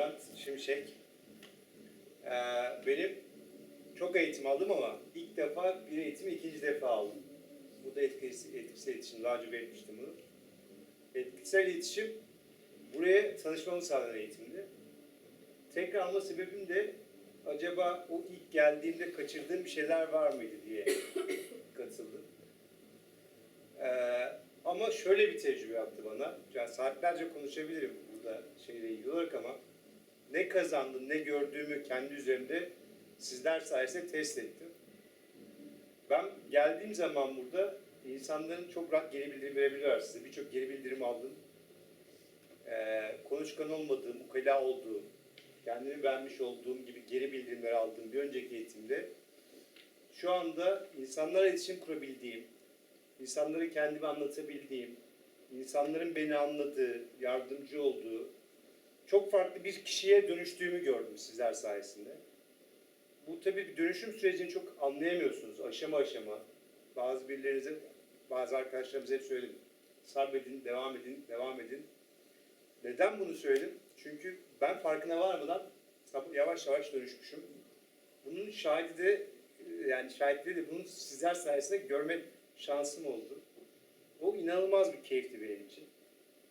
Bülent Şimşek. Ee, benim çok eğitim aldım ama ilk defa bir eğitimi ikinci defa aldım. Bu da etkisi, etkisel iletişim. Daha önce belirtmiştim bunu. Etkisel iletişim buraya tanışmamı sağlayan eğitimdi. Tekrar alma sebebim de acaba o ilk geldiğimde kaçırdığım bir şeyler var mıydı diye katıldım. Ee, ama şöyle bir tecrübe yaptı bana. Yani saatlerce konuşabilirim burada şeyle ilgili olarak ama ne kazandım, ne gördüğümü kendi üzerimde sizler sayesinde test ettim. Ben geldiğim zaman burada insanların çok rahat geri bildirim verebiliyorlar size. Birçok geri bildirim aldım. Ee, konuşkan olmadığım, ukala olduğum, kendimi beğenmiş olduğum gibi geri bildirimler aldığım bir önceki eğitimde şu anda insanlarla iletişim kurabildiğim, insanları kendime anlatabildiğim, insanların beni anladığı, yardımcı olduğu, çok farklı bir kişiye dönüştüğümü gördüm sizler sayesinde. Bu tabii bir dönüşüm sürecini çok anlayamıyorsunuz aşama aşama. Bazı birilerinize, bazı arkadaşlarımıza hep söyledim. Sabredin, devam edin, devam edin. Neden bunu söyledim? Çünkü ben farkına varmadan yavaş yavaş dönüşmüşüm. Bunun şahidi de yani şahitleri de bunu sizler sayesinde görme şansım oldu. O inanılmaz bir keyifti benim için.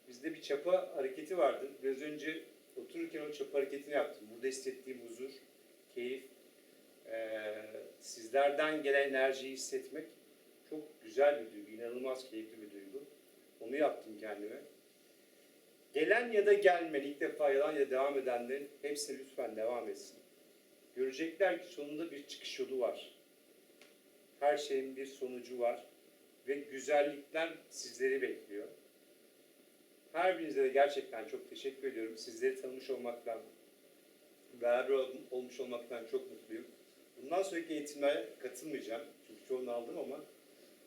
Bizde bir çapa hareketi vardı. Biraz önce otururken o çapa hareketini yaptım. Burada hissettiğim huzur, keyif, eee, sizlerden gelen enerjiyi hissetmek çok güzel bir duygu, inanılmaz keyifli bir duygu. Onu yaptım kendime. Gelen ya da gelmeyen, ilk defa yalan ya devam edenlerin hepsine lütfen devam etsin. Görecekler ki sonunda bir çıkış yolu var. Her şeyin bir sonucu var ve güzellikler sizleri bekliyor. Her birinize de gerçekten çok teşekkür ediyorum. Sizleri tanımış olmaktan, beraber ol- olmuş olmaktan çok mutluyum. Bundan sonraki eğitimlere katılmayacağım. Çünkü çoğunu aldım ama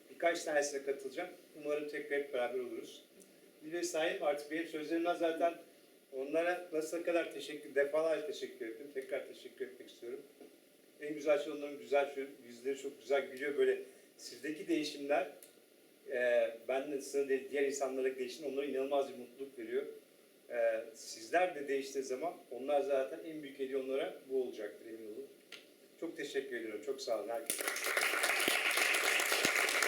birkaç tanesine katılacağım. Umarım tekrar hep beraber oluruz. Dile sahip artık benim sözlerimden zaten onlara nasıl kadar teşekkür, defalarca teşekkür ettim. Tekrar teşekkür etmek istiyorum. En güzel şey onların güzel yüzleri çok güzel gülüyor böyle. Sizdeki değişimler e, ben de diğer insanlara değişim onlara inanılmaz bir mutluluk veriyor. E, sizler de değiştiği zaman onlar zaten en büyük hediye onlara bu olacaktır emin olun. Çok teşekkür ediyorum. Çok sağ olun herkese.